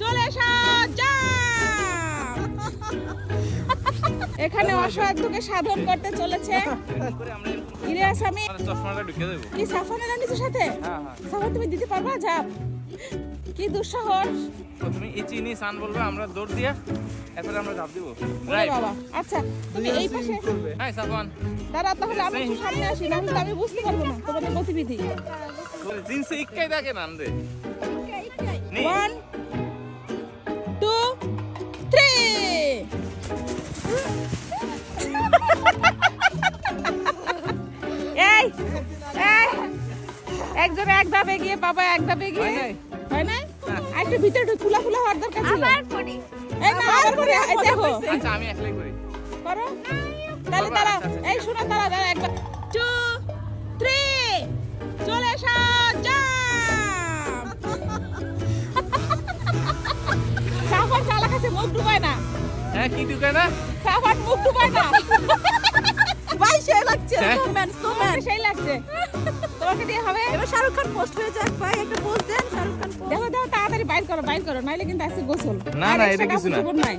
চলে এসো এখানে অসহায় দুঃখে সাধন করতে চলেছে। চশমাটা ঢুকে দেবো। কি সাফানের আনিছো সাথে? হ্যাঁ হ্যাঁ। সাফান তুমি দিতে পারবা? যাপ কি দুঃসাহস। প্রথমে এই চিনি সান বলবে আমরা দৌড় দিয়ে এরপরে আমরা ঝাঁপ দিব। রাইট বাবা। আচ্ছা তুমি এই পাশে হাই সাফান। দাঁড়া তাহলে আমি সামনে আসি না আমি বুঝতে পারব না তোমাদের গতিবিধি। জিন্সে ইক্কাই দেখে নাম দে। একজন এক ধাপ এগিয়ে বাবা এক ধাপ এগিয়ে। হয় না। একটু ভিতরে ঢুক ফুলা ফুলা হওয়ার দরকার ছিল। এই না আবার করে এই দেখো। আচ্ছা আমি একলাই করি। করো। তাহলে দাঁড়া আচ্ছা, আচ্ছা, এই শোনো দাঁড়া দাঁড়া একবার। টু থ্রি চলে এসো জাম্প সাফার চালা কাছে মুখ ডুবায় না। হ্যাঁ কি ঢুকে না? সাফার মুখ ডুবায় না। হ্যাঁ? সোম্যান সোম্যান সেই লাগছে। তোমাকে দিয়ে হবে। এবার শাহরুখ খান পোস্ট হয়ে যাক ভাই একটা পোস্ট দেন শাহরুখ খান দেখো দেখো তাড়াতাড়ি বাইর করো বাইর করো নাইলে কিন্তু আজকে গোসল। না, আর না, এটা কিছু না। নাই।